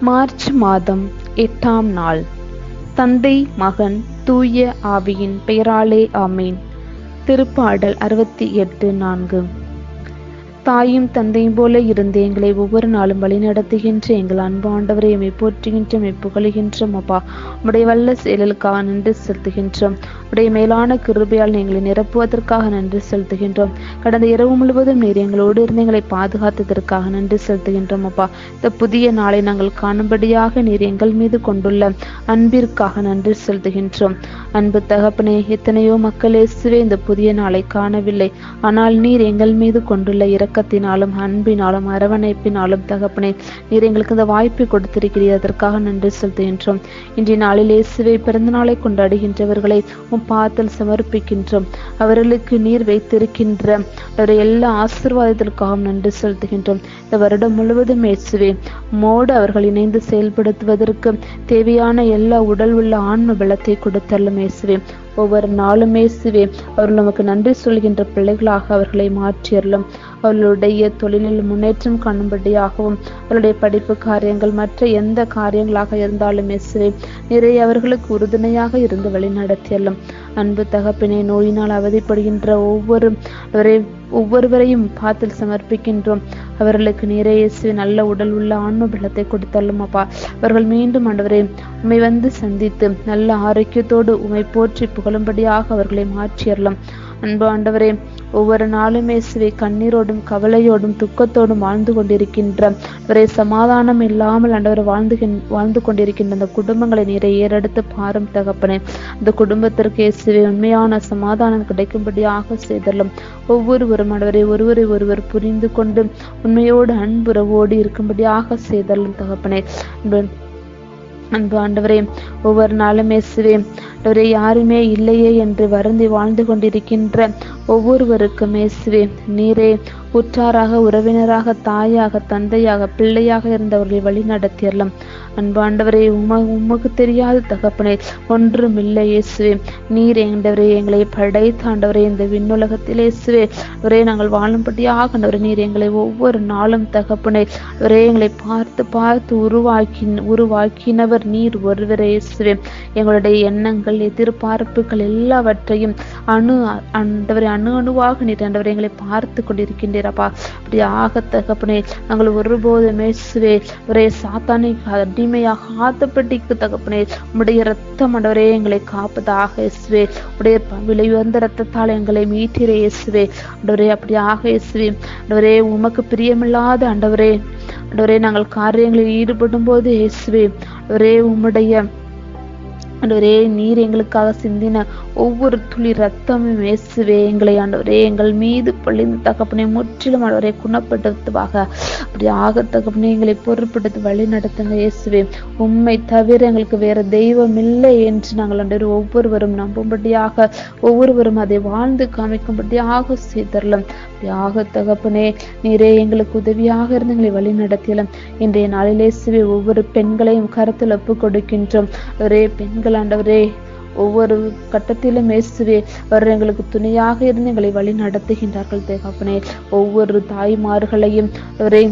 March மாதம் எட்டாம் நாள். தந்தை மகன் தூய ஆவியின் பெயராலே ஆமீன். திருப்பாடல் அறுபத்தி எட்டு நான்கு. தாயும் தந்தையும் போல இருந்து எங்களை ஒவ்வொரு நாளும் வழிநடத்துகின்ற எங்கள் அன்பு ஆண்டவரை எம்மை போற்றுகின்ற எம்மை புகழுகின்றோம் அப்பா. உடைய வல்ல செயலுக்காக நன்றி செலுத்துகின்றோம். உடைய மேலான கிருபையால் எங்களை நிரப்புவதற்காக நன்றி செலுத்துகின்றோம். கடந்த இரவு முழுவதும் நீர் எங்களோடு இருந்து எங்களை பாதுகாத்ததற்காக நன்றி செலுத்துகின்றோம் அப்பா. இந்த புதிய நாளை நாங்கள் காணும்படியாக நீர் எங்கள் மீது கொண்டுள்ள அன்பிற்காக நன்றி செலுத்துகின்றோம். அன்பு தகப்பனே எத்தனையோ மக்கள் இயேசுவே இந்த புதிய நாளை காணவில்லை. ஆனால் நீர் எங்கள் மீது கொண்டுள்ள இரக்கத்தினாலும் அன்பினாலும் அரவணைப்பினாலும் தகப்பனே நீர் எங்களுக்கு இந்த வாய்ப்பை கொடுத்திருக்கிறீர். அதற்காக நன்றி செலுத்துகின்றோம். இன்றைய நாளில் இயேசுவை பிறந்த நாளை கொண்டாடுகின்றவர்களை உன் பாதத்தில் சமர்ப்பிக்கின்றோம். அவர்களுக்கு நீர் வைத்திருக்கின்ற அவருடைய எல்லா ஆசீர்வாதத்திற்காகவும் நன்றி செலுத்துகின்றோம். இந்த வருடம் முழுவதும் இயேசுவே மோடு அவர்கள் இணைந்து செயல்படுத்துவதற்கு தேவையான எல்லா உடல் உள்ள ஆன்ம பலத்தை கொடுத்தல்லும் இயேசுவே. ஒவ்வொரு நாளுமே சிவே அவர்கள் நமக்கு நன்றி சொல்கின்ற பிள்ளைகளாக அவர்களை மாற்றியறலும் அவர்களுடைய தொழிலில் முன்னேற்றம் காணும்படியாகவும் அவருடைய படிப்பு காரியங்கள் மற்ற எந்த காரியங்களாக இருந்தாலும் சிவே நிறைய அவர்களுக்கு உறுதுணையாக இருந்து வழி நடத்தியல்லும் அன்பு தகப்பினை நோயினால் அவதிப்படுகின்ற ஒவ்வொரு ஒவ்வொருவரையும் பாத்தில் சமர்ப்பிக்கின்றோம். அவர்களுக்கு நீரே இயேசு நல்ல உடல் உள்ள ஆன்ம பலத்தை கொடுத்தாலும் அப்பா. அவர்கள் மீண்டும் ஆண்டவரே உண்மை வந்து சந்தித்து நல்ல ஆரோக்கியத்தோடு உமை போற்றி புகழும்படியாக அவர்களை மாற்றியறலாம் அன்பாண்டவரே ஒவ்வொரு நாளும் இயேசுவை கண்ணீரோடும் கவலையோடும் துக்கத்தோடும் வாழ்ந்து கொண்டிருக்கின்ற ஒரே சமாதானம் இல்லாமல் ஆண்டவர் வாழ்ந்து வாழ்ந்து கொண்டிருக்கின்ற அந்த குடும்பங்களை நீரை ஏறெடுத்து பாரும் தகப்பனே. அந்த குடும்பத்திற்கு இயேசுவை உண்மையான சமாதானம் கிடைக்கும்படியாக செய்தலும். ஒவ்வொருவரும் ஆண்டவரை ஒருவரை ஒருவர் புரிந்து கொண்டு உண்மையோடு அன்புறவோடு இருக்கும்படியாக செய்தலும் தகப்பனே. அன்பு ஆண்டவரே ஒவ்வொரு நாளும் இயேசுவே அவரை யாருமே இல்லையே என்று வருந்தி வாழ்ந்து கொண்டிருக்கின்ற ஒவ்வொருவருக்கும் இயேசுவே நீரே உற்றாராக உறவினராக தாயாக தந்தையாக பிள்ளையாக இருந்தவர்களை வழி நடத்தியறலாம் அன்பாண்டவரே உம உமக்கு தெரியாத தகப்பனே ஒன்றும் இல்லை இயேசுவே. நீர் எங்கண்டவரே எங்களை படைத்தாண்டவரே இந்த விண்ணுலகத்தில் இயேசுவே. ஒரே நாங்கள் வாழும்படியாக ஆண்டவரே நீர் எங்களை ஒவ்வொரு நாளும் தகப்பனே ஒரே எங்களை பார்த்து பார்த்து உருவாக்கி உருவாக்கினவர் நீர் ஒருவரே இயேசுவே. எங்களுடைய எண்ணங்கள் எதிர்பார்ப்புகள் எல்லாவற்றையும் அணு ஆண்டவரை அணு அணுவாக நீர் ஆண்டவரை எங்களை பார்த்து கொண்டிருக்கின்றீரப்பா அப்படி ஆக தகப்பனே நாங்கள் ஒருபோதுமே சுவே ஒரே சாத்தானை அடிமையாக ஆத்தப்பட்டிக்கு தகப்பனே உடைய ரத்தம் ஆண்டவரே எங்களை காப்பதாக இயேசுவே. உடைய விலை உயர்ந்த ரத்தத்தால் எங்களை மீட்டிற இயேசுவே. ஆண்டவரே அப்படி ஆக இயேசுவே. ஆண்டவரே உமக்கு பிரியமில்லாத ஆண்டவரே ஆண்டவரே நாங்கள் காரியங்களில் ஈடுபடும் போது இயேசுவே ஒரே உம்முடைய ஆண்டவரே நீர் எங்களுக்காக சிந்தின ஒவ்வொரு துளி ரத்தமும் இயேசுவே. எங்களை ஆண்டவரே எங்கள் மீது பொழிந்து தகப்பனை முற்றிலும் ஆண்டவரை குணப்படுத்துவாக. அப்படி ஆக தகப்பனை எங்களை பொருட்படுத்தி வழி நடத்துங்க இயேசுவே. உண்மை தவிர எங்களுக்கு வேற தெய்வம் இல்லை என்று நாங்கள் ஆண்டவர் ஒவ்வொருவரும் நம்பும்படியாக ஒவ்வொருவரும் அதை வாழ்ந்து காமிக்கும்படியாக செய்தரலாம். ஆக தகப்பனே நீரே எங்களுக்கு உதவியாக இருந்து எங்களை வழி நடத்தியலாம். இன்றைய நாளிலே சிவே ஒவ்வொரு பெண்களையும் கருத்தில் ஒப்பு கொடுக்கின்றோம். ஒரே பெண்கள் ஆண்டவரே ஒவ்வொரு கட்டத்திலும் இயேசுவே அவர் எங்களுக்கு துணையாக இருந்து எங்களை வழி நடத்துகின்றார்கள் தகப்பனே ஒவ்வொரு தாய்மார்களையும் அவரே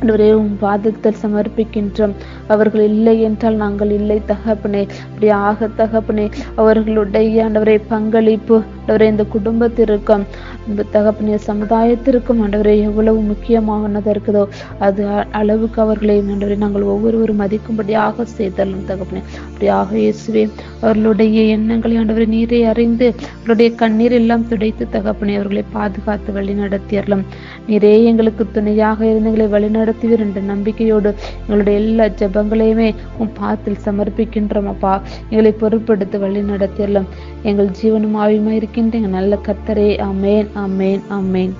ஆண்டவரே உம் பாதத்தில் சமர்ப்பிக்கின்றோம். அவர்கள் இல்லை என்றால் நாங்கள் இல்லை தகப்பனே அப்படி ஆக தகப்பனே அவர்களுடைய ஆண்டவரை பங்களிப்பு ஆண்டவரே இந்த குடும்பத்திற்கும் இந்த சமுதாயத்திற்கும் ஆண்டவரே எவ்வளவு முக்கியமானது இருக்குதோ அது அளவுக்கு அவர்களை ஆண்டவரை நாங்கள் ஒவ்வொருவரும் மதிக்கும்படியாக செய்தலும் தகப்பனே. அப்படியாக இயேசுவே அவர்களுடைய எண்ணங்களை ஆண்டவரை நீரை அறிந்து அவருடைய கண்ணீர் எல்லாம் துடைத்து தகப்பனே அவர்களை பாதுகாத்து வழி நடத்தியறலாம் நீரே எங்களுக்கு துணையாக இருந்தங்களை வழி நடத்துவீர் என்ற நம்பிக்கையோடு எங்களுடைய எல்லா ஜபங்களையுமே உன் பாத்தில் சமர்ப்பிக்கின்றோம் அப்பா. எங்களை பொருட்படுத்த வழி நடத்தியறலாம் எங்கள் ஜீவனும் ஆவியுமா இருக்கின்ற நல்ல கர்த்தரே அமேன் அமேன் அமேன்